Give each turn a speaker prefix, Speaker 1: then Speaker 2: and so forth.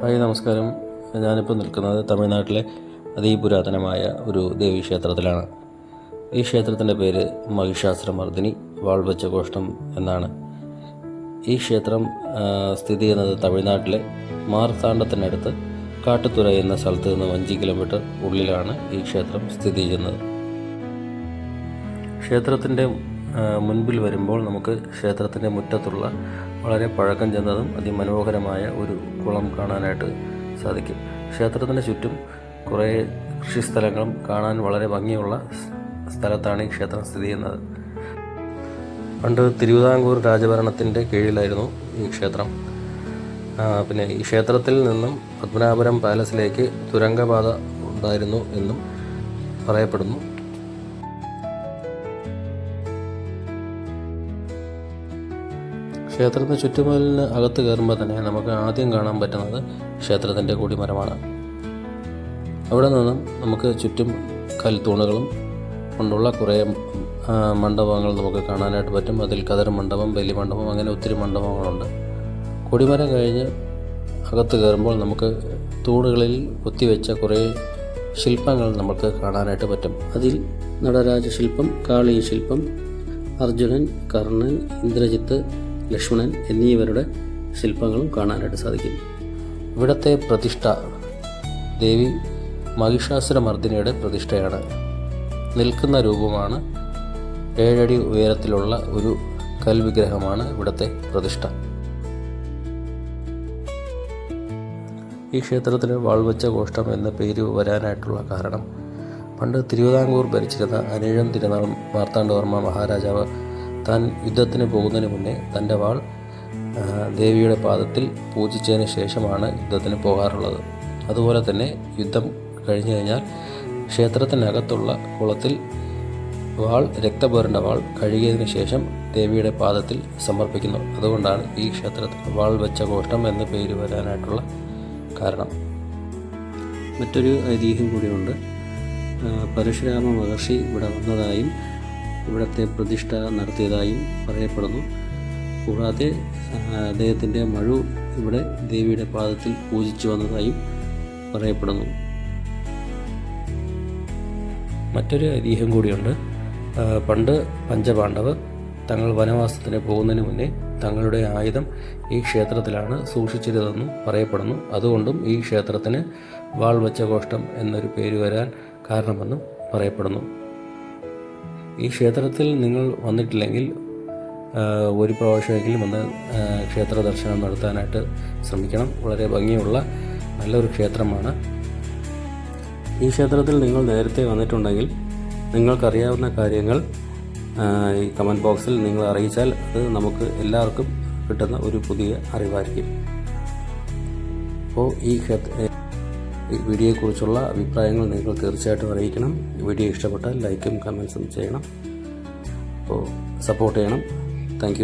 Speaker 1: Hi നമസ്കാരം. ഞാനിപ്പോൾ നിൽക്കുന്നത് തമിഴ്നാട്ടിലെ അതിപുരാതനമായ ഒരു ദേവീക്ഷേത്രത്തിലാണ് ഈ ക്ഷേത്രത്തിന്റെ പേര് മഹിഷാസ്ത്രമർദ്ദിനി വാൾവച്ച കോഷ്ടം എന്നാണ്. ഈ ക്ഷേത്രം സ്ഥിതി ചെയ്യുന്നത് തമിഴ്നാട്ടിലെ മാർത്താണ്ഡത്തിനടുത്ത് കാട്ടുതുറ എന്ന സ്ഥലത്ത് നിന്ന് അഞ്ച് കിലോമീറ്റർ ഉള്ളിലാണ് ഈ ക്ഷേത്രം സ്ഥിതി ചെയ്യുന്നത്. ക്ഷേത്രത്തിന്റെ മുൻപിൽ വരുമ്പോൾ നമുക്ക് ക്ഷേത്രത്തിന്റെ മുറ്റത്തുള്ള വളരെ പഴക്കം ചെന്നതും അതിമനോഹരമായ ഒരു കുളം കാണാനായിട്ട് സാധിക്കും. ക്ഷേത്രത്തിന് ചുറ്റും കുറേ കൃഷിസ്ഥലങ്ങളും കാണാൻ വളരെ ഭംഗിയുള്ള സ്ഥലത്താണ് ഈ ക്ഷേത്രം സ്ഥിതി ചെയ്യുന്നത്. പണ്ട് തിരുവിതാംകൂർ രാജഭരണത്തിന്റെ കീഴിലായിരുന്നു ഈ ക്ഷേത്രം. പിന്നെ ഈ ക്ഷേത്രത്തിൽ നിന്നും പത്മനാഭപുരം പാലസിലേക്ക് തുരങ്കപാത ഉണ്ടായിരുന്നു എന്നും പറയപ്പെടുന്നു. ക്ഷേത്രത്തിന് ചുറ്റുമലിന് അകത്ത് കയറുമ്പോൾ തന്നെ നമുക്ക് ആദ്യം കാണാൻ പറ്റുന്നത് ക്ഷേത്രത്തിന്റെ കൊടിമരമാണ്. അവിടെ നിന്നും നമുക്ക് ചുറ്റും കൽത്തൂണുകളും കൊണ്ടുള്ള കുറേ മണ്ഡപങ്ങൾ നമുക്ക് കാണാനായിട്ട് പറ്റും. അതിൽ കതർ മണ്ഡപം ബലി മണ്ഡപം അങ്ങനെ ഒത്തിരി മണ്ഡപങ്ങളുണ്ട്. കൊടിമരം കഴിഞ്ഞ് അകത്ത് കയറുമ്പോൾ നമുക്ക് തൂണുകളിൽ കൊത്തിവെച്ച കുറേ ശില്പങ്ങൾ നമുക്ക് കാണാനായിട്ട് പറ്റും. അതിൽ നടരാജ ശില്പം കാളി അർജുനൻ കർണൻ ഇന്ദ്രജിത്ത് ലക്ഷ്മണൻ എന്നിവരുടെ ശില്പങ്ങളും കാണാനായിട്ട് സാധിക്കും. ഇവിടത്തെ പ്രതിഷ്ഠ ദേവി മഹിഷാസുരമർദ്ദിനിയുടെ പ്രതിഷ്ഠയാണ്. നിൽക്കുന്ന രൂപമാണ് ഏഴടി ഉയരത്തിലുള്ള ഒരു കൽവിഗ്രഹമാണ് ഇവിടുത്തെ പ്രതിഷ്ഠ. ഈ ക്ഷേത്രത്തിന് വാൾവച്ച കോഷ്ടം എന്ന പേര് വരാനായിട്ടുള്ള കാരണം പണ്ട് തിരുവിതാംകൂർ ഭരിച്ചിരുന്ന അനേഴം തിരുനാൾ മാർത്താണ്ഡവർമ്മ മഹാരാജാവ് താൻ യുദ്ധത്തിന് പോകുന്നതിന് മുന്നേ തന്റെ വാൾ ദേവിയുടെ പാദത്തിൽ പൂജിച്ചതിന് ശേഷമാണ് യുദ്ധത്തിന് പോകാറുള്ളത്. അതുപോലെ തന്നെ യുദ്ധം കഴിഞ്ഞു കഴിഞ്ഞാൽ ക്ഷേത്രത്തിനകത്തുള്ള കുളത്തിൽ വാൾ രക്തപേറിന്റെ വാൾ കഴുകിയതിന് ശേഷം ദേവിയുടെ പാദത്തിൽ സമർപ്പിക്കുന്നു. അതുകൊണ്ടാണ് ഈ ക്ഷേത്രത്തിന് വാൾ വെച്ച കോഷ്ടം എന്ന് പേര് വരാനായിട്ടുള്ള കാരണം. മറ്റൊരു ഐതിഹ്യം കൂടിയുണ്ട്. പരശുരാമ മഹർഷി ഇവിടെ വന്നതായും ഇവിടുത്തെ പ്രതിഷ്ഠ നടത്തിയതായും പറയപ്പെടുന്നു. കൂടാതെ അദ്ദേഹത്തിന്റെ മഴു ഇവിടെ ദേവിയുടെ പാദത്തിൽ പൂജിച്ചു വന്നതായും പറയപ്പെടുന്നു. മറ്റൊരു ഐതിഹ്യം കൂടിയുണ്ട്. പണ്ട് പഞ്ചപാണ്ഡവർ തങ്ങൾ വനവാസത്തിന് പോകുന്നതിന് മുന്നേ തങ്ങളുടെ ആയുധം ഈ ക്ഷേത്രത്തിലാണ് സൂക്ഷിച്ചിരുന്നതെന്നും പറയപ്പെടുന്നു. അതുകൊണ്ടും ഈ ക്ഷേത്രത്തിന് വാൾ വെച്ച കോഷ്ടം എന്നൊരു പേര് വരാൻ കാരണമെന്നും പറയപ്പെടുന്നു. ഈ ക്ഷേത്രത്തിൽ നിങ്ങൾ വന്നിട്ടില്ലെങ്കിൽ ഒരു പ്രാവശ്യമെങ്കിലും വന്ന് ക്ഷേത്ര ദർശനം നടത്താനായിട്ട് ശ്രമിക്കണം. വളരെ ഭംഗിയുള്ള നല്ലൊരു ക്ഷേത്രമാണ്. ഈ ക്ഷേത്രത്തിൽ നിങ്ങൾ നേരത്തെ വന്നിട്ടുണ്ടെങ്കിൽ നിങ്ങൾക്കറിയാവുന്ന കാര്യങ്ങൾ ഈ കമന്റ് ബോക്സിൽ നിങ്ങൾ അറിയിച്ചാൽ അത് നമുക്ക് എല്ലാവർക്കും കിട്ടുന്ന ഒരു പുതിയ അറിവായിരിക്കും. അപ്പോൾ ഈ ക്ഷേത്ര ഈ വീഡിയോയെക്കുറിച്ചുള്ള അഭിപ്രായങ്ങൾ നിങ്ങൾ തീർച്ചയായിട്ടും അറിയിക്കണം. വീഡിയോ ഇഷ്ടപ്പെട്ടാൽ ലൈക്കും കമൻസും ചെയ്യണം. അപ്പോൾ സപ്പോർട്ട് ചെയ്യണം. താങ്ക്